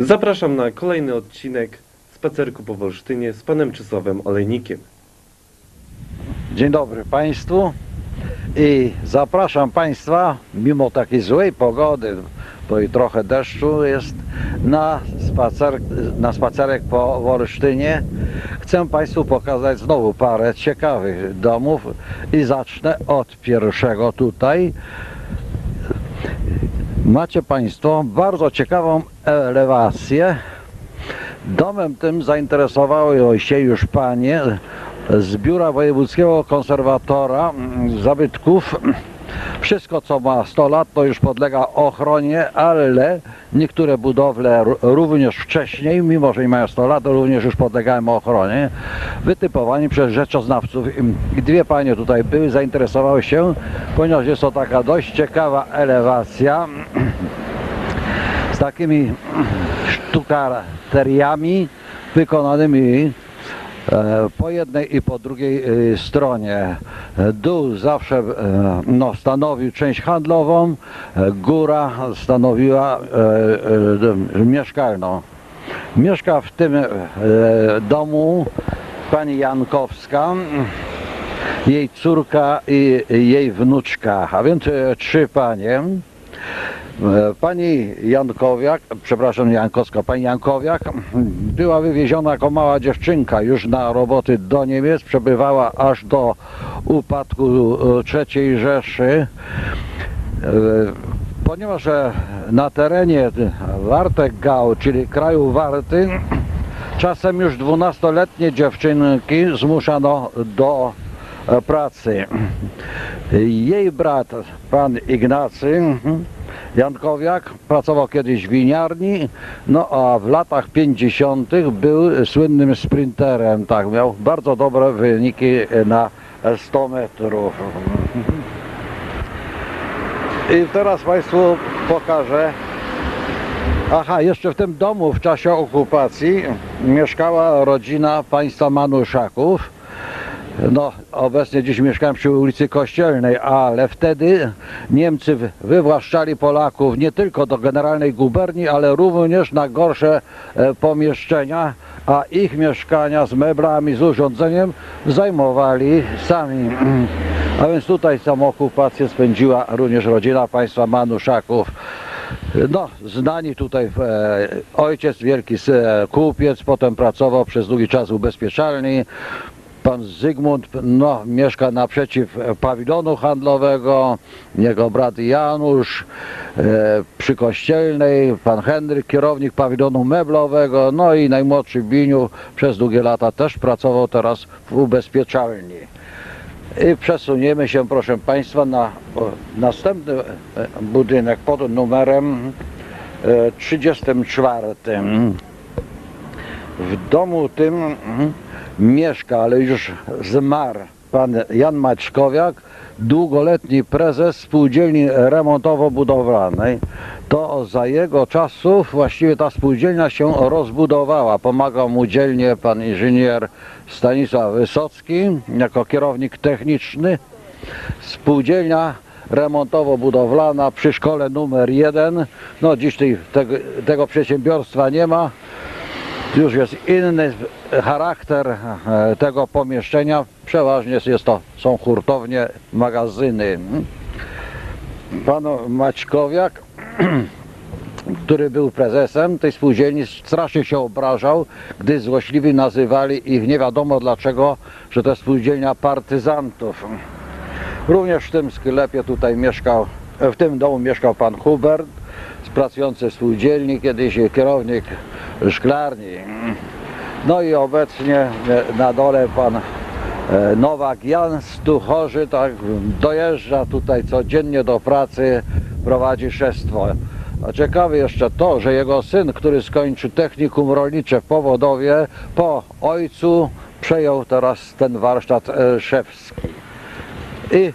Zapraszam na kolejny odcinek spacerku po Wolsztynie z panem Czesławem Olejnikiem. Dzień dobry Państwu i zapraszam Państwa, mimo takiej złej pogody, bo i trochę deszczu jest, na, spacer, na spacerek po Wolsztynie. Chcę Państwu pokazać znowu parę ciekawych domów i zacznę od pierwszego tutaj. Macie Państwo bardzo ciekawą elewację. Domem tym zainteresowały się już panie z Biura Wojewódzkiego Konserwatora Zabytków. Wszystko co ma 100 lat to już podlega ochronie, ale niektóre budowle również wcześniej, mimo że nie mają 100 lat, również już podlegają ochronie, wytypowani przez rzeczoznawców. I dwie panie tutaj były, zainteresowały się, ponieważ jest to taka dość ciekawa elewacja z takimi sztukateriami wykonanymi po jednej i po drugiej e, stronie. E, Dół zawsze e, no, stanowił część handlową, e, góra stanowiła e, e, mieszkalną. Mieszka w tym e, domu pani Jankowska, jej córka i jej wnuczka, a więc e, trzy panie. E, Pani Jankowiak, przepraszam Jankowska, pani Jankowiak była wywieziona jako mała dziewczynka już na roboty do Niemiec, przebywała aż do upadku e, III Rzeszy. E, Ponieważ na terenie Wartek-Gau, czyli kraju Warty, czasem już 12-letnie dziewczynki zmuszano do pracy. Jej brat, pan Ignacy Jankowiak, pracował kiedyś w winiarni, no a w latach 50. był słynnym sprinterem, tak, miał bardzo dobre wyniki na 100 metrów. I teraz Państwu pokażę. Aha, jeszcze w tym domu w czasie okupacji mieszkała rodzina państwa Manuszaków. No, obecnie dziś mieszkałem przy ulicy Kościelnej, ale wtedy Niemcy wy- wywłaszczali Polaków nie tylko do generalnej guberni, ale również na gorsze e, pomieszczenia, a ich mieszkania z meblami, z urządzeniem zajmowali sami. A więc tutaj samą okupację spędziła również rodzina państwa Manuszaków. No, znani tutaj e, ojciec wielki e, kupiec, potem pracował przez długi czas ubezpieczalni. Pan Zygmunt no, mieszka naprzeciw e, pawilonu handlowego, jego brat Janusz e, przy kościelnej, pan Henryk, kierownik pawilonu meblowego, no i najmłodszy Biniu przez długie lata też pracował teraz w ubezpieczalni. I przesuniemy się, proszę Państwa, na następny e, budynek pod numerem e, 34. W domu tym mieszka, ale już zmarł pan Jan Maćkowiak, długoletni prezes spółdzielni remontowo-budowlanej. To za jego czasów właściwie ta spółdzielnia się rozbudowała. Pomagał mu dzielnie pan inżynier Stanisław Wysocki jako kierownik techniczny. Spółdzielnia remontowo-budowlana przy szkole numer jeden. No dziś tej, tego, tego przedsiębiorstwa nie ma. Już jest inny charakter e, tego pomieszczenia. Przeważnie jest to, są hurtownie, magazyny. Pan Maćkowiak, który był prezesem tej spółdzielni, strasznie się obrażał, gdy złośliwi nazywali ich nie wiadomo dlaczego, że to spółdzielnia partyzantów. Również w tym sklepie tutaj mieszkał, w tym domu mieszkał pan Hubert, pracujący w spółdzielni, kiedyś kierownik szklarni. No i obecnie e, na dole pan e, Nowak Jan Stuchorzy tak dojeżdża tutaj codziennie do pracy, prowadzi szestwo. A ciekawe jeszcze to, że jego syn, który skończył technikum rolnicze w Powodowie, po ojcu przejął teraz ten warsztat e, szewski. I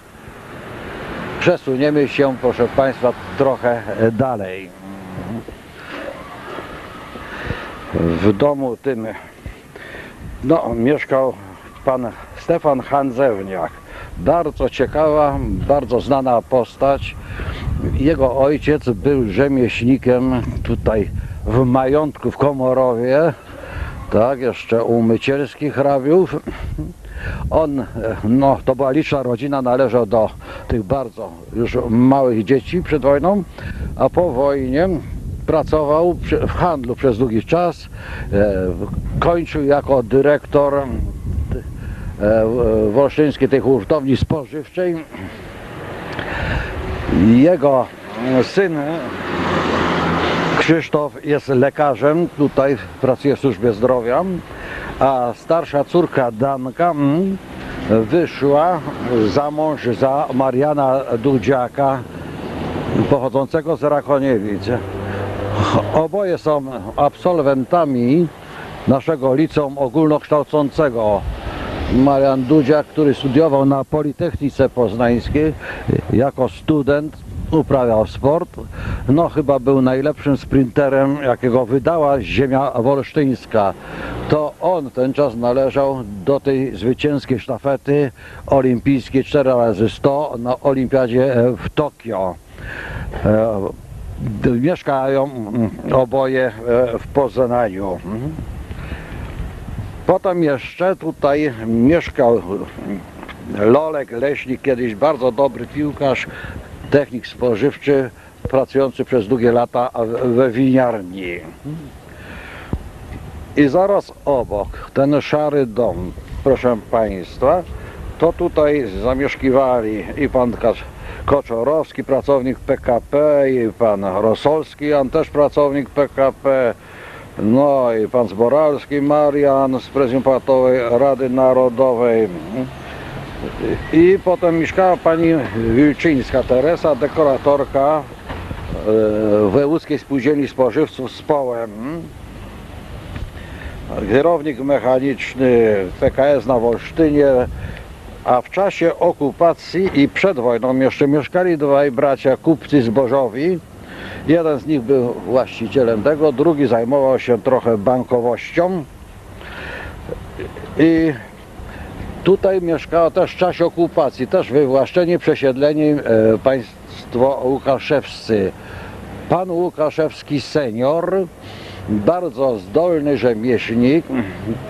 przesuniemy się, proszę Państwa, trochę e, dalej. W domu tym no, mieszkał pan Stefan Handzewniak. Bardzo ciekawa, bardzo znana postać. Jego ojciec był rzemieślnikiem tutaj w majątku w Komorowie, tak, jeszcze u Mycielskich hrabiów. On, e, no to była liczna rodzina, należał do tych bardzo już małych dzieci przed wojną, a po wojnie pracował w handlu przez długi czas, e, kończył jako dyrektor e, w- w Olsztyńskiej tej hurtowni spożywczej. Jego syn Krzysztof jest lekarzem, tutaj pracuje w służbie zdrowia, a starsza córka Danka mm, wyszła za mąż za Mariana Dudziaka, pochodzącego z Rakoniewic. Oboje są absolwentami naszego liceum ogólnokształcącego. Marian Dudziak, który studiował na Politechnice Poznańskiej jako student, uprawiał sport. No chyba był najlepszym sprinterem, jakiego wydała ziemia wolsztyńska. To on ten czas należał do tej zwycięskiej sztafety olimpijskiej 4 razy 100 na olimpiadzie e, w Tokio. E, Mieszkają mm, oboje e, w Poznaniu. Potem jeszcze tutaj mieszkał Lolek Leśnik, kiedyś bardzo dobry piłkarz, technik spożywczy, pracujący przez długie lata we winiarni. I zaraz obok, ten szary dom, proszę Państwa, to tutaj zamieszkiwali i pan Koczorowski, pracownik PKP, i pan Rosolski, on też pracownik PKP, no i pan Zboralski Marian z Prezydium Rady Narodowej. I potem mieszkała pani Wilczyńska Teresa, dekoratorka e, Wojewódzkiej Spółdzielni Spożywców z Połem. Kierownik mechaniczny PKS na Wolsztynie, a w czasie okupacji i przed wojną jeszcze mieszkali dwaj bracia kupcy zbożowi. Jeden z nich był właścicielem tego, drugi zajmował się trochę bankowością. I tutaj mieszkało też w czasie okupacji, też wywłaszczeni, przesiedleni e, państwo Łukaszewscy. Pan Łukaszewski senior, bardzo zdolny rzemieślnik,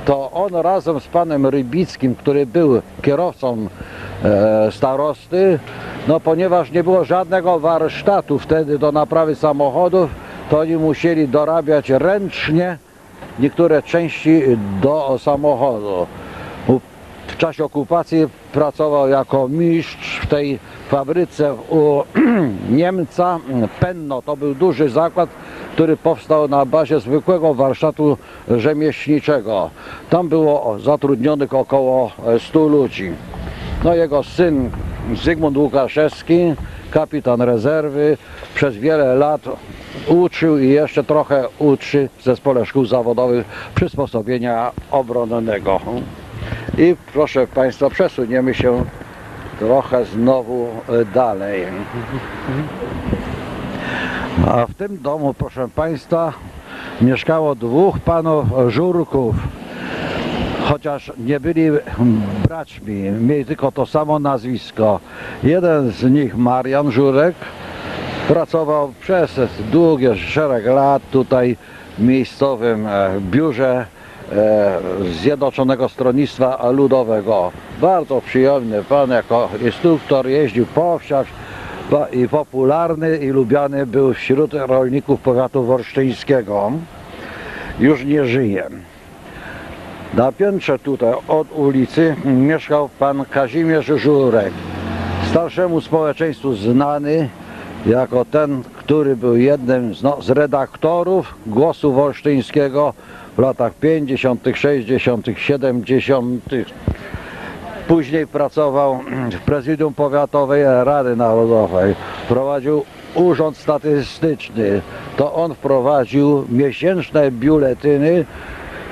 to on razem z panem Rybickim, który był kierowcą e, starosty, no ponieważ nie było żadnego warsztatu wtedy do naprawy samochodów, to oni musieli dorabiać ręcznie niektóre części do samochodu. W czasie okupacji pracował jako mistrz w tej fabryce u Niemca. Penno to był duży zakład, który powstał na bazie zwykłego warsztatu rzemieślniczego. Tam było zatrudnionych około 100 ludzi. No jego syn Zygmunt Łukaszewski, kapitan rezerwy, przez wiele lat uczył i jeszcze trochę uczy w Zespole Szkół Zawodowych przysposobienia obronnego. I proszę Państwa, przesuniemy się trochę znowu e, dalej. A w tym domu, proszę Państwa, mieszkało dwóch panów Żurków chociaż nie byli braćmi, mieli tylko to samo nazwisko. Jeden z nich, Marian Żurek, pracował przez długie szereg lat tutaj w miejscowym e, biurze Zjednoczonego Stronnictwa Ludowego. Bardzo przyjemny pan jako instruktor, jeździł po wsiach i popularny i lubiany był wśród rolników powiatu wolsztyńskiego. Już nie żyje. Na piętrze tutaj od ulicy mieszkał pan Kazimierz Żurek. Starszemu społeczeństwu znany jako ten, który był jednym z, no, z redaktorów Głosu Wolsztyńskiego w latach 50., 60., 70. Później pracował w prezydium powiatowej Rady Narodowej. Prowadził urząd statystyczny. To on wprowadził miesięczne biuletyny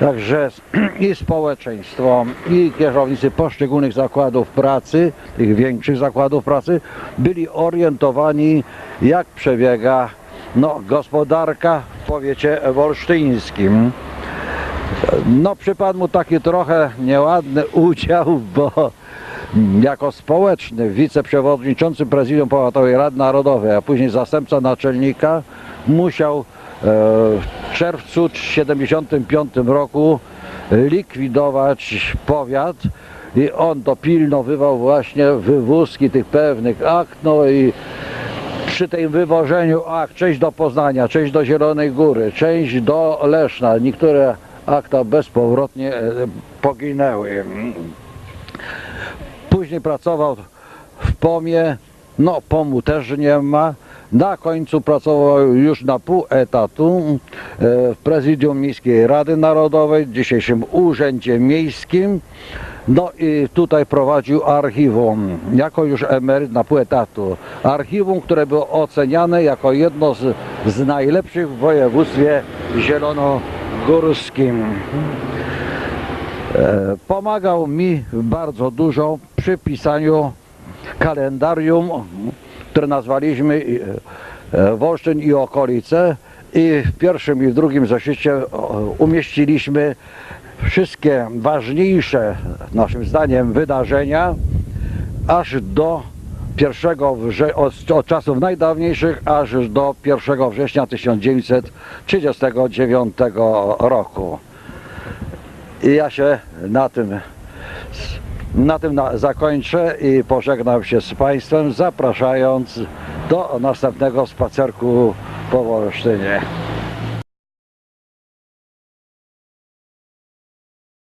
Także i społeczeństwo, i kierownicy poszczególnych zakładów pracy, tych większych zakładów pracy, byli orientowani, jak przebiega no, gospodarka w powiecie wolsztyńskim. No przypadł mu taki trochę nieładny udział, bo jako społeczny wiceprzewodniczący Prezydium Powiatowej Rady Narodowej, a później zastępca naczelnika musiał w czerwcu 1975 roku likwidować powiat i on dopilnowywał właśnie wywózki tych pewnych akt, no i przy tym wywożeniu akt, część do Poznania, część do Zielonej Góry, część do Leszna, niektóre akta bezpowrotnie e, poginęły. Później pracował w POMie, no POMu też nie ma. Na końcu pracował już na pół etatu e, w Prezydium Miejskiej Rady Narodowej, dzisiejszym Urzędzie Miejskim. No i tutaj prowadził archiwum, jako już emeryt na pół etatu. Archiwum, które było oceniane jako jedno z, z najlepszych w województwie zielonogórskim. E, Pomagał mi bardzo dużo przy pisaniu kalendarium, które nazwaliśmy e, e, Wolsztyn i okolice. I w pierwszym i w drugim zeszycie umieściliśmy wszystkie ważniejsze naszym zdaniem wydarzenia aż do 1 wrze- od, od czasów najdawniejszych aż do 1 września 1939 roku. I ja się na tym, na tym na, zakończę i pożegnam się z Państwem, zapraszając do następnego spacerku po Wolsztynie.